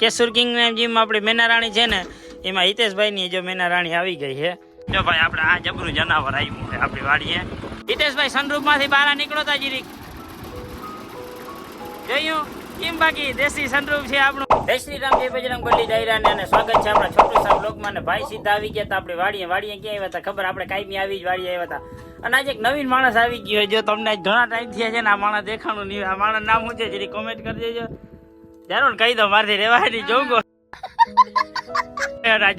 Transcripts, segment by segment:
કેસુર king ને જેમ આપણી મેના રાણી છે ને, એમાં હિતેશભાઈની જો મેના રાણી આવી ગઈ છે. જો ભાઈ, આપણે આ જબરું જનાવર આવ્યું છે, આપણી વાડીએ. હિતેશભાઈ સનરૂપમાંથી બહાર નીકળો તા જીરીક. જોયું? કેમ બાકી? દેશી સનરૂપ છે આપણું. જય શ્રી રામ, જય બજરંગ બલી દાયરાને અને સ્વાગત છે આપણા છોટુ સાહેબ લોકમાં. ને ભાઈ સીધા આવી ગયા હતા, આપણે વાડીએ. વાડીએ ક્યાં આવ્યા હતા? ખબર? આપણે કાયમી આવી જ વાડીએ આવ્યા હતા. અને આજે એક નવીન માણસ આવી ગયો જો તમને ઘણા ટાઈમ થયા છે ને, આ માણસ દેખાણું નહીં, આ માણસ નામ શું છે? જરી કોમેન્ટ કરી દેજો. જારો ને કહી દો મારથી રેવા ની જોંગો.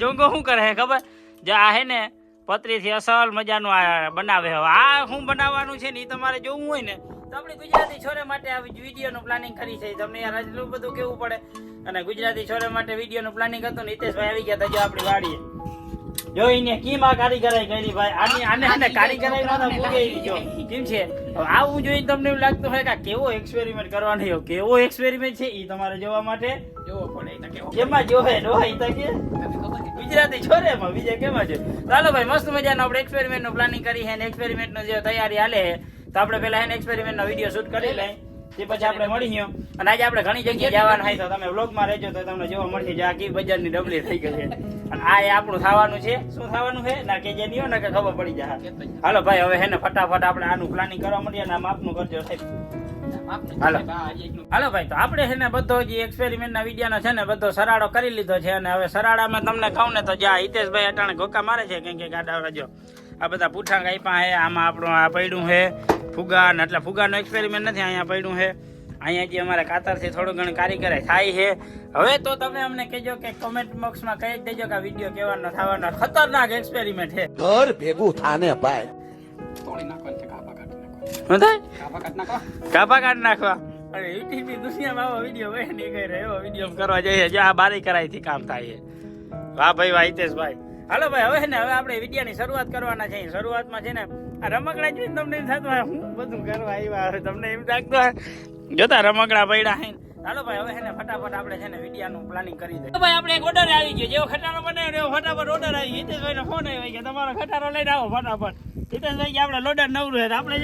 જોંગો શું કરે ખબર? જે આ હે ને પતરીથી અસલ મજાનું આ બનાવે હવે આ શું બનાવવાનું છે ને એ તમારે જોવું હોય ને તો આપણે ગુજરાતી છોરે માટે આ વિડીયોનું પ્લાનિંગ કરી છે. તમને યાર એટલું બધું કેવું પડે? અને ગુજરાતી છોરે માટે વિડીયોનું પ્લાનિંગ હતું ને હિતેશભાઈ આવી ગયા હતા જો આપણી વાડીએ. જો એને કીમાં કારીગરાઈ કરી ભાઈ. આની આને આને કારીગરાઈ માં તો પૂગે જો. કેમ છે? આવું જોઈને તમને એવું લાગતું હોય કે કેવો એક્સપેરિમેન્ટ કરવાનો છે, કેવો એક્સપેરિમેન્ટ છે એ તમારે જોવા માટે જોવો પડે જેમાં જોવે ડોહા ઈ તો કે. તમને ખબર છે? ગુજરાતી છોરે એમાં, બીજા કેમાં છે ચાલો ભાઈ, મસ્ત મજાનો આપણે એક્સપેરિમેન્ટનું પ્લાનિંગ કરી છે ને એક્સપેરિમેન્ટ નો જે તૈયારી હાલે તો આપણે પેલા એને એક્સપેરિમેન્ટ નો વીડિયો શૂટ કરી લઈ તે પછી આપણે મળી ગયો. અને આજે આપણે ઘણી જગ્યાએ જવાના હોય તો તમે વ્લોગમાં રહેજો, તો તમને જોવા મળશે જે આ કી બજારની ડબલી થઈ ગઈ છે. અને આ એ આપણું થવાનું છે. શું થવાનું છે? ના, કે જે નહીં હોય ને કે ખબર પડી જાય. હાલો ભાઈ, હવે હેને ફટાફટ આપણે આનું પ્લાનિંગ કરવા મળીએ અને આમ આપનું કરજો સાહેબ. હાલો. હાલો ભાઈ તો આપણે છે ને બધો જે એક્સપેરિમેન્ટ ના વિદ્યાનો છે ને બધો સરાડો કરી લીધો છે અને હવે સરાડામાં તમને કહું ને તો જ્યાં હિતેશભાઈ અટાણે ગોકા મારે છે કેમ કે ગાડા રાજો આ બધા પૂઠા કાપ્યા છે આમાં આપણું આ પડ્યું છે ફુગા ને એટલે ફુગાનો એક્સપેરિમેન્ટ નથી અહીંયા પડ્યું છે. અહીંયા જે અમારે કાતરથી થોડું ઘણું કારીગર થાય છે. હવે તો તમે અમને કહેજો કે કોમેન્ટ બોક્સમાં કહી જ દેજો કે આ વીડિયો કેવાનો થવાનો ખતરનાક એક્સપેરિમેન્ટ છે. ઘર ભેગું થાને ભાઈ. તોડી નાખવાનું શું થાય? કાપા કાઢી નાખવા? અરે યુટ્યુબની દુનિયામાં આવો વીડિયો હોય નહીં ગઈ રહ્યો વીડિયો કરવા જઈએ જો આ બારી કરાઈથી કામ થાય છે. વાહ ભાઈ વાહ હિતેશભાઈ. હાલો ભાઈ હવે ને હવે આપણે વિડીયોની શરૂઆત કરવાના છે. શરૂઆતમાં છે ને આ રમકડા જોઈને તમને એમ થતું હું બધું કરવા આવ્યા હવે તમને એમ લાગતું જોતા રમકડા પડ્યા હે હાલો ભાઈ હવે છે ને ફટાફટ આપણે છે ને વિડીયોનું પ્લાનિંગ કરી દઈએ. ભાઈ આપણે એક ઓર્ડર આવી ગયો. જેવો ખટારો બનાવ્યો એવો ફટાફટ ઓર્ડર આવી હિતેશભાઈ નો ફોન આવી કે તમારો ખટારો લઈને આવો ફટાફટ. હિતેશભાઈ આપણે લોડર આપણે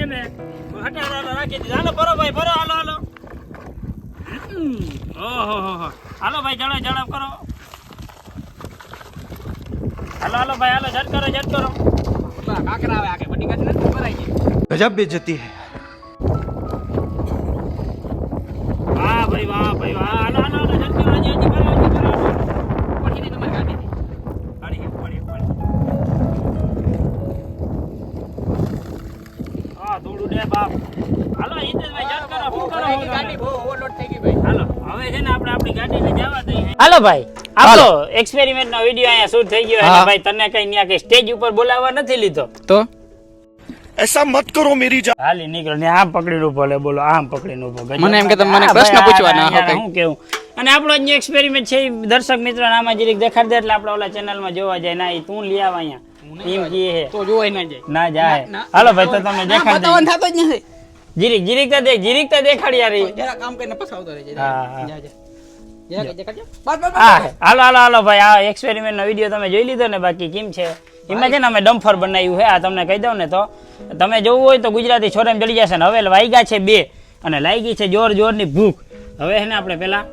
રાખી દીધો હાલો ભરો ભાઈ ભરો હાલો હાલો. ઓહો ભાઈ ઝડપ જણાવ કરો હાલો હાલો ભાઈ હાલો ઝટ કરો ઝટ કરો કાકરા આવે આગળ, બધી કાઢી નાખો, ભરાઈ જાય. ગજબ બેજતી હે વાહ ભાઈ વાહ ભાઈ વાહ હાલો ભાઈ આપો એક્સપેરિમેન્ટ નો વિડિયો અહીંયા શૂટ થઈ ગયો. અને ભાઈ તને કઈ ન્યા કે સ્ટેજ ઉપર બોલાવવા નથી લીધો? તો? એસા મત કરો મેરી જાન હાલી નીકળ. ને આમ પકડીને ઊભો લે બોલો આમ પકડીને ઊભો મને એમ કે તમે મને પ્રશ્ન પૂછવાના હો હું કેવું? અને આપણો જે એક્સપેરિમેન્ટ છે એ દર્શક મિત્રો આમાં જીરીક દેખાડ દે એટલે આપણે ઓલા ચેનલમાં જોવા જાય. ના એ તું લઈ આવ અહીંયા. એમ કે હે તો જોવાય ના જાય. ના જાય. હાલો ભાઈ તો તમે દેખાડ દે થતો જ નથી. જીરીક જીરીક તો દેખ જીરીક તો દેખાડ યાર જરા કામ કરીને પાછો આવતો રહે જા જા. હાલો હાલો હાલો ભાઈ આ એક્સપેરિમેન્ટનો વીડિયો તમે જોઈ લીધો ને બાકી કેમ છે? એમાં છે ને અમે ડમ્ફર બનાવ્યું છે આ તમને કહી દઉં ને તો. તમે જોવું હોય તો ગુજરાતી છોરેમ ચડી જશે ને હવે વાયગા છે બે અને લાગી છે જોર જોરની ભૂખ. હવે છે ને? આપણે પેલા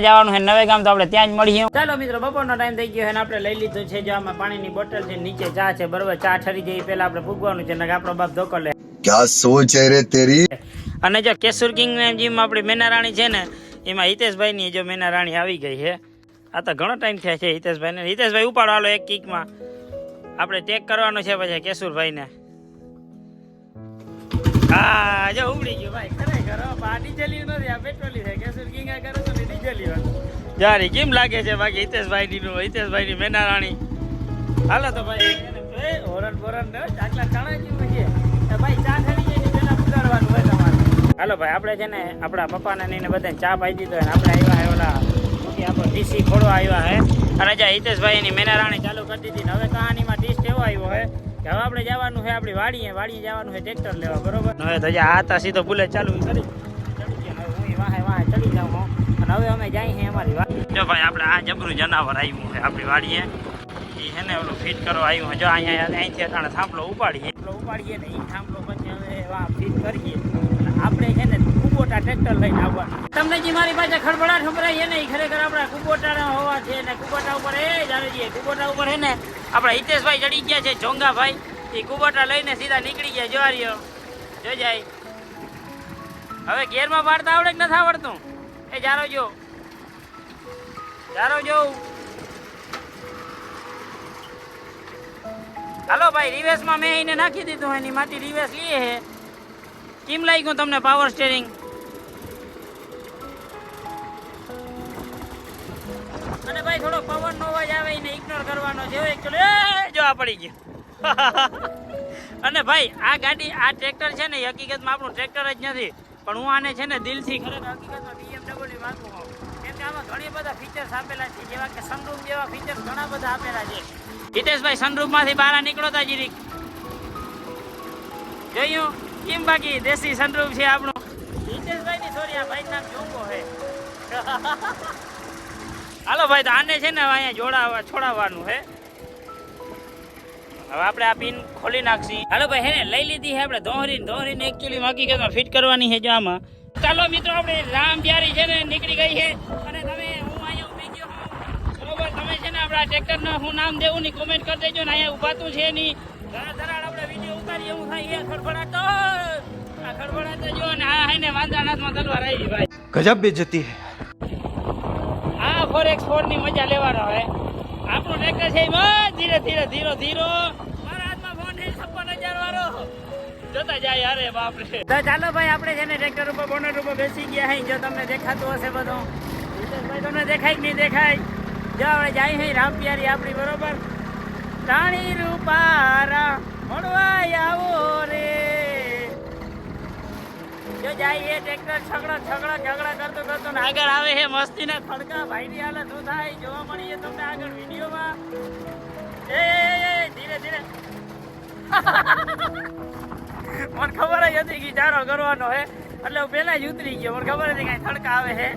જવાનું નવે ગામ તો આપણે ત્યાં જ મળીએ. મિત્રો બપોરનો ટાઈમ થઈ ગયો આપણે લઈ લીધું છે જો આમાં પાણીની બોટલ નીચે ચા છે બરોબર ચા ઠરી જાય પેલા આપણે ફૂગવાનું છે ને આપણો બાપ ધોકો લે. ક્યાં સોચ રે તેરી અને જો કેસુર કિંગ ને જેમ આપણી મેના રાણી છે ને, એમાં હિતેશભાઈ ની જો મેના રાણી આવી ગઈ છે, આ તો ઘણો ટાઈમ થયા છે હિતેશભાઈ ને હિતેશભાઈ, ઉપાડો હાલો એક કિકમાં. આપણે ટેક કરવાનો છે પછી કેસુરભાઈ ને હા જો ઉમડી ગયું ભાઈ. ખરેખર આ ડીજેલી કેશુર કિંગ આ કરો તો જારી કેમ લાગે છે બાકી હિતેશભાઈ ની નું હિતેશભાઈ ની મેના રાણી હાલો તો ભાઈ હોરન બોરન ચાકલા ચણા જેવું છે. ભાઈ, ચા ઠરી જાય ને પેલા ઉગાડવાનું હોય તમારે હાલો ભાઈ, આપણે છે ને આપણા પપ્પાને ને એને બધાને ચા પાઈ દીધો અને આપણે આવ્યા હે ઓલા આપણો ડીસી ખોડો આવ્યા હે. અને જ્યાં હિતેશભાઈ એની મેના ચાલુ કરી દીધી હવે કહાનીમાં ડીશ એવો આવ્યો હે હવે આપણે જવાનું છે આપણી વાડીએ વાડીએ જવાનું છે ટ્રેક્ટર લેવા, બરોબર? હવે તો આ આતા સીધો બુલેટ ચાલુ કરી ચડી વાહે વાહે ચડી જાઉં અને હવે અમે છે અમારી વાડી. જો ભાઈ, આપણે આ જબરું જનાવર આવ્યું છે આપણી વાડીએ. છે ને ઓલું ફિટ કરવા આવ્યું જો અહીંયા અહીંથી અટાણે થાંભલો ઉપાડીએ. થાંભલો ઉપાડીએ ને એ થાંભલો પછી હવે ફિટ કરીએ. આપણે છે ને કુબોટા ટ્રેક્ટર લઈને આવવાનું. તમને જે મારી પાસે ખડબડાટ સંભળાય છે ને એ ખરેખર આપણા કુબોટાના હોવા છે ને, કુબોટા ઉપર એ જાણે છીએ કુબોટા ઉપર હે ને, આપણા હિતેશભાઈ ચડી ગયા છે, જોંગાભાઈ. એ કુબોટા લઈને સીધા નીકળી ગયા જોવારીઓ જો જાય. હવે ગેરમાં પાડતા આવડે કે નથી આવડતું? એ જારો જો. જારો જો. હાલો ભાઈ રિવેસમાં મેં એને નાખી દીધું, એની માટી રિવેસ લઈએ હે. કેમ લાગ્યું તમને પાવર સ્ટેરિંગ અને ભાઈ, થોડો પવન નો અવાજ આવે, એને ઇગ્નોર કરવાનો છે. એકચ્યુઅલી જો આ પડી ગયો. અને ભાઈ, આ ગાડી, આ ટ્રેક્ટર છે ને હકીકતમાં આપણું ટ્રેક્ટર જ નથી. પણ હું આને છે ને દિલથી ખરેખર હકીકતમાં BMW માંગુ કેમ કે આમાં ઘણી બધા ફીચર્સ આપેલા છે, જેવા કે સનરૂફ જેવા ફીચર્સ ઘણા બધા આપેલા છે. હિતેશભાઈ સનરૂફમાંથી બહાર નીકળો તા જીરીક. જોયું? કેમ બાકી? દેશી સનરૂફ છે આપણું. હિતેશભાઈ ની સોરી આ ભાઈ નામ જોંગો હે. હાલો ભાઈ, તો આને છે ને અહીંયા જોડાવા છોડાવવાનું હે. હવે આપણે આ પિન ખોલી નાખશી. હાલો ભાઈ, હે લઈ લીધી છે આપણે ધોહરી દોહરીને એકચ્યુઅલી હકીકતમાં ફિટ કરવાની છે જો આમાં. ચાલો મિત્રો, આપણે રામ પ્યારી છે ને નીકળી ગઈ છે અને તમે હું અહીંયા ઊભી ગયો. બરોબર તમે છે ને આપણા ટ્રેક્ટરનું હું નામ દેવું ની કોમેન્ટ કરી દેજો ને અહીંયા ઉભાતું છે ની ઘણા આપણે વીડિયો જો ને આ હે ને વાંદાનાથમાં તલવાર આવી ભાઈ. ગજબ બે જતી હે. આ ફોરેક્સ ફોરની મજા લેવાનો હવે આપણું ટ્રેક્ટર છે એમાં ધીરે ધીરે ધીરો ધીરો. મારા હાથમાં ફોન છે છપ્પન હજાર વાળો. જતા જાય અરે બાપરે તો ચાલો ભાઈ આપણે છે ને ટ્રેક્ટર ઉપર બોનટ ઉપર બેસી ગયા હઈ જો તમને દેખાતું હશે બધું. ભાઈ તમને દેખાય કે નહીં દેખાય? જો આપણે જાય હઈ રામ પ્યારી આપણી બરોબર. રાણી રૂપારા. મળવા આવો રે. જો જાય એ છગડા છગડા ઝઘડા કરતો કરતો ને આગળ આવે હે મસ્તી ને ભાઈ ની શું થાય? જોવા મળીએ તમને આગળ વિડીયોમાં. એ ધીરે ધીરે. મને ખબર જ હતી કે ચારો કરવાનો હે. એટલે હું પેલા જ ઉતરી ગયો. મને ખબર હતી કઈ થડકા આવે હે.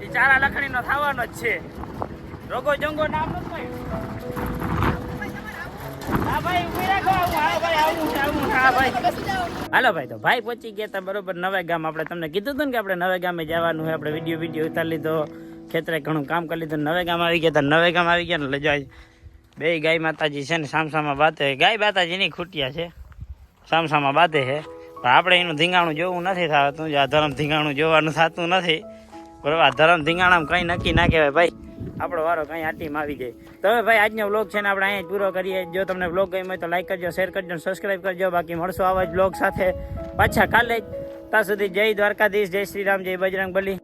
એ ચારા લખણીનો થવાનો જ છે. રોગો જંગો નામ નથી હાલો ભાઈ, તો ભાઈ પહોંચી ગયા હતા બરોબર નવા ગામ. આપણે તમને કીધું હતું ને કે આપણે નવે ગામે જવાનું હોય આપણે વીડિયો વીડિયો ઉતારી લીધો. ખેતરે ઘણું કામ કરી લીધું. નવે ગામ આવી ગયા હતા નવે ગામ આવી ગયા ને લજા બે ગાય માતાજી છે ને સામસામાં બાતે ગાય માતાજીની ખૂટિયા છે. સામસામાં બાતે છે. પણ આપણે એનું ધીંગાણું જોવું નથી થતું. આ ધરમ ધીંગાણું જોવાનું થતું નથી. બરોબર, આ ધરમ ધીંગાણામાં કંઈ નક્કી ના કહેવાય. ભાઈ આપણો વારો કંઈ આટીમાં આવી જાય. તો હવે ભાઈ, આજનો વ્લોગ છે ને આપણે અહીંયા પૂરો કરીએ. જો તમને વ્લોગ ગમ્યો હોય તો લાઈક કરજો શેર કરજો સબસ્ક્રાઈબ કરજો. બાકી મળશો આવા જ વ્લોગ સાથે પાછા કાલે ત્યાં સુધી જય દ્વારકાધીશ, જય શ્રી રામ, જય બજરંગ બલી